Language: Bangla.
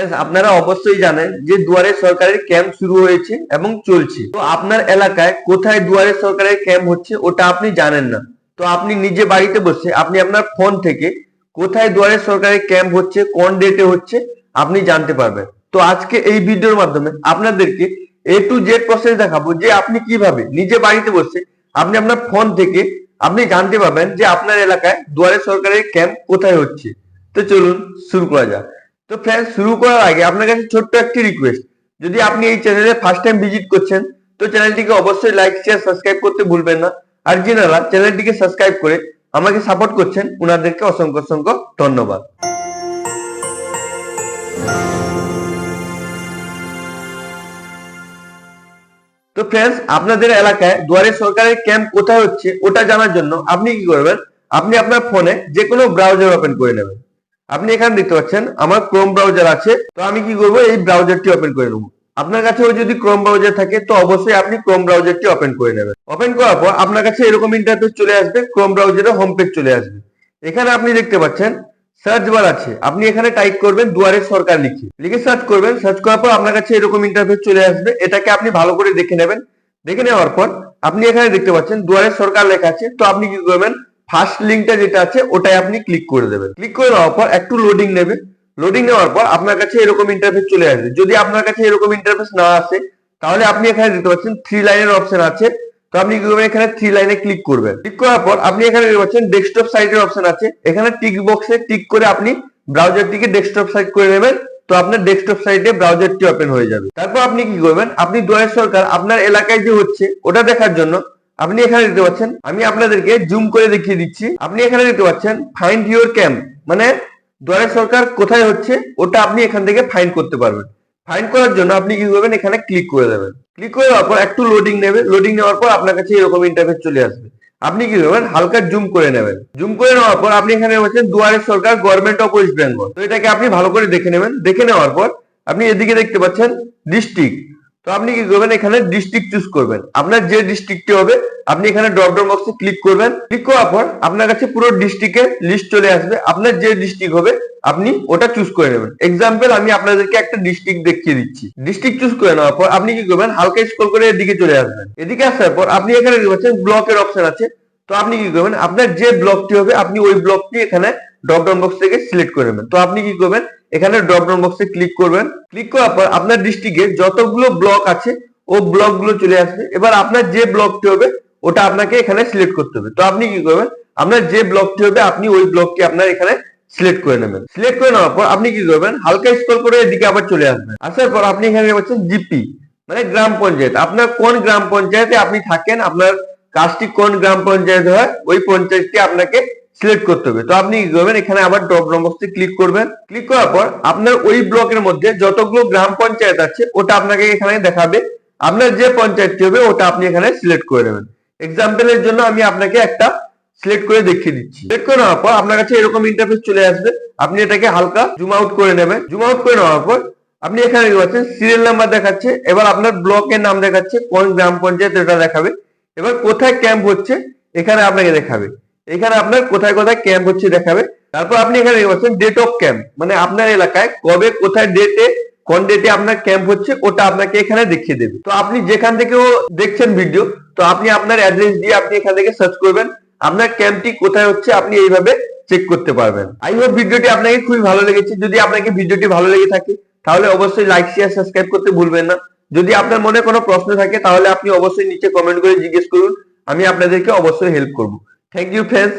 Friends, আপনারা অবশ্যই জানেন যে দুয়ারে সরকারের ক্যাম্প শুরু হয়েছে এবং চলছে। তো আপনার এলাকায় কোথায় দুয়ারে সরকারের ক্যাম্প হচ্ছে ওটা আপনি জানেন না। তো আপনি নিজে বাড়িতে বসে আপনি আপনার ফোন থেকে কোথায় দুয়ারে সরকারের ক্যাম্প হচ্ছে কোন ডেটে হচ্ছে আপনি জানতে পারবেন। তো আজকে এই ভিডিওর মাধ্যমে আপনাদেরকে এ টু জেড প্রসেস দেখাবো যে আপনি কীভাবে নিজে বাড়িতে বসে আপনি আপনার ফোন থেকে আপনি জানতে পারবেন যে আপনার এলাকায় দুয়ারে সরকারের ক্যাম্প কোথায় হচ্ছে। তো চলুন শুরু করা যাক। তো ফ্রেন্ড শুরু করার আগে আপনার কাছে ছোট্ট একটি রিকোয়েস্ট যদি আপনি এই চ্যানেলে ফার্স্ট টাইম ভিজিট করছেন, তো চ্যানেলটিকে অবশ্যই লাইক শেয়ার সাবস্ক্রাইব করতে ভুলবেন না। আর যিনারা চ্যানেলটিকে সাবস্ক্রাইব করে আমাকে সাপোর্ট করছেন ওনাদেরকে অসংখ্য অসংখ্য ধন্যবাদ। তো ফ্রেন্ডস আপনাদের এলাকায় দুয়ারে সরকারের ক্যাম্প কোথায় হচ্ছে, ওটা জানার জন্য আপনি কি করবেন? আপনি আপনার ফোনে যে কোনো ব্রাউজার ওপেন করে নেবেন। আপনি এখানে দেখতে পাচ্ছেন, আমার ক্রোম ব্রাউজার আছে, তো আমি কি করব? এই ব্রাউজারটি ওপেন করে নেব। আপনার কাছেও যদি ক্রোম ব্রাউজার থাকে, তো অবশ্যই আপনি ক্রোম ব্রাউজারটি ওপেন করে নেবেন। ওপেন করার পর আপনার কাছে এরকম ইন্টারফেস চলে আসবে ক্রোম ব্রাউজারের হোম পেজ চলে আসবে। এখানে আপনি দেখতে পাচ্ছেন সার্চ বার আছে। আপনি এখানে টাইপ করবেন দুয়ারে সরকার লিখে। লিখে সার্চ করবেন সার্চ করার পর আপনার কাছে এরকম ইন্টারফেস চলে আসবে, এটাকে আপনি ভালো করে দেখে নেবেন। দেখে নেওয়ার পর আপনি এখানে দেখতে পাচ্ছেন, দুয়ারে সরকার লেখা আছে, তো আপনি কি করবেন? ফার্স্ট লিঙ্কটা যেটা আছে, ওটাই আপনি ক্লিক করে দেবেন। ক্লিক করে নেওয়ার পর একটু লোডিং নেবে লোডিং নেওয়ার পর আপনার কাছে এরকম ইন্টারফেস চলে আসবে। যদি আপনার কাছে এরকম ইন্টারফেস না আসে, তাহলে আপনি এখানে দেখতে পাচ্ছেন থ্রি লাইনের অপশন আছে। তো আপনি কি করবেন? এখানে থ্রি লাইনে ক্লিক করবেন। ক্লিক করার পর আপনি এখানে দেখতে পাচ্ছেন ডেস্কটপ সাইটের অপশন আছে। এখানে টিক বক্সে টিক করে আপনি ব্রাউজারটিকে ডেস্কটপ সাইট করে নেবেন। তো আপনার ডেস্কটপ সাইটে ব্রাউজারটি ওপেন হয়ে যাবে। তারপর আপনি কি করবেন? আপনি দুয়ারে সরকার আপনার এলাকায় যে হচ্ছে, ওটা দেখার জন্য আপনি এখানে দেখতে পাচ্ছেন, আমি আপনাদেরকে জুম করে দেখিয়ে দিচ্ছি। আপনি এখানে দেখতে পাচ্ছেন ফাইন্ড ইউর ক্যাম্প মানে দুয়ারে সরকার কোথায় হচ্ছে, ওটা আপনি এখান থেকে ফাইন্ড করতে পারবেন। ফাইন্ড করার জন্য আপনি কি করবেন, এখানে ক্লিক করে দেবেন। ক্লিক করে দেওয়ার পর একটু লোডিং নেবে লোডিং নেওয়ার পর আপনার কাছে এরকম ইন্টারফেস চলে আসবে। আপনি কি করবেন, হালকা জুম করে নেবেন। জুম করে নেওয়ার পর আপনি এখানে বলছেন Duare Sarkar government of West Bengal তো এটাকে আপনি ভালো করে দেখে নেবেন। দেখে নেওয়ার পর আপনি এদিকে দেখতে পাচ্ছেন ডিস্ট্রিক্ট তো আপনি কি করবেন? এখানে ডিস্ট্রিক্ট চুজ করবেন। আপনার যে ডিস্ট্রিক্টটি হবে, আপনি এখানে ড্রপ ডাউন বক্সে ক্লিক করবেন। ক্লিক করার পর আপনার কাছে পুরো ডিস্ট্রিক্টের লিস্ট চলে আসবে। আপনার যে ডিস্ট্রিক্ট হবে, আপনি ওটা চুজ করে নেবেন। এক্সাম্পল আমি আপনাদেরকে একটা ডিস্ট্রিক্ট দেখিয়ে দিচ্ছি। ডিস্ট্রিক্ট চুজ করে নেওয়ার পর আপনি কি করবেন? হালকা স্ক্রল করে এদিকে চলে আসবেন। এদিকে আসার পর আপনি এখানে দেখতে পাচ্ছেন ব্লকের অপশন আছে। তো আপনি কি করবেন? আপনার যে ব্লকটি হবে, আপনি ওই ব্লকটি এখানে ড্রপ ডাউন বক্স থেকে সিলেক্ট করে নেবেন। তো আপনি কি করবেন? এখানে ড্রপ ডাউন বক্সে ক্লিক করবেন। ক্লিক করার পর আপনার ডিস্ট্রিক্টে যতগুলো ব্লক আছে, ও ব্লকগুলো চলে আসবে। এবার আপনার যে ব্লকটি হবে, ওটা আপনাকে এখানে সিলেক্ট করতে হবে। তো আপনি কি করবেন? আপনার যে ব্লকটি হবে, আপনি ওই ব্লকটি আপনার এখানে সিলেক্ট করে নেবেন। সিলেক্ট করে নেওয়ার পর আপনি কি করবেন? হালকা স্ক্রল করে এদিকে আবার চলে আসবেন। আসার পর আপনি এখানে পাচ্ছেন জিপি মানে গ্রাম পঞ্চায়েত। আপনার কোন গ্রাম পঞ্চায়েতে আপনি থাকেন, আপনার কাজটি কোন গ্রাম পঞ্চায়েত হয়, ওই পঞ্চায়েতটি আপনাকে সিলেক্ট করতে হবে। তো আপনি কি করবেন এখানে আবার ড্রপ ডাউন বক্সে ক্লিক করবেন। ক্লিক করার পর আপনার ওই ব্লকের মধ্যে যতগুলো গ্রাম পঞ্চায়েত আছে, ওটা আপনাকে এখানে দেখাবে। আপনার যে পঞ্চায়েতটি হবে, ওটা আপনি এখানে সিলেক্ট করে নেবেন। এক্সাম্পলের জন্য আমি আপনাকে একটা সিলেক্ট করে দেখিয়ে দিচ্ছি। সিলেক্ট করে নেওয়ার পর আপনার কাছে এরকম ইন্টারফেস চলে আসবে। আপনি এটাকে হালকা জুম আউট করে নেবেন। জুম আউট করে নেওয়ার পর আপনি এখানে পাচ্ছেন সিরিয়াল নাম্বার দেখাচ্ছে। এবার আপনার ব্লকের নাম দেখাচ্ছে, কোন গ্রাম পঞ্চায়েত এটা দেখাবে। এবার কোথায় ক্যাম্প হচ্ছে, এখানে আপনাকে দেখাবে। এখানে আপনার কোথায় কোথায় ক্যাম্প হচ্ছে দেখাবে। তারপর আপনি এখানে পাচ্ছেন ডেট অফ ক্যাম্প মানে আপনার এলাকায় কবে, কোথায় ডেটে কোন ডেটে আপনার ক্যাম্প হচ্ছে, ওটা আপনাকে এখানে দেখিয়ে দেবে। তো আপনি যেখান থেকেও দেখছেন ভিডিও তো আপনি আপনার অ্যাড্রেস দিয়ে আপনি এখান থেকে সার্চ করবেন, আপনার ক্যাম্পটি কোথায় হচ্ছে আপনি এইভাবে চেক করতে পারবেন। আই হোপ ভিডিওটি আপনাকে খুবই ভালো লেগেছে। যদি আপনাকে ভিডিওটি ভালো লেগে থাকে, তাহলে অবশ্যই লাইক শেয়ার সাবস্ক্রাইব করতে ভুলবেন না। যদি আপনার মনে কোনো প্রশ্ন থাকে, তাহলে আপনি অবশ্যই নিচে কমেন্ট করে জিজ্ঞেস করুন, আমি আপনাদেরকে অবশ্যই হেল্প করব। Thank you friends